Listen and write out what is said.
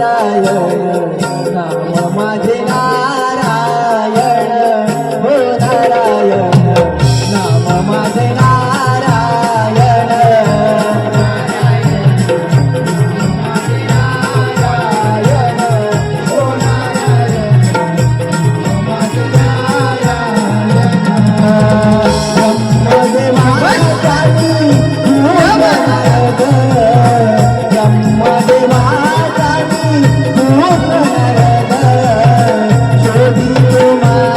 नारायण नाम माझे नारायण हो नाम माझे नारायण যদি তোমার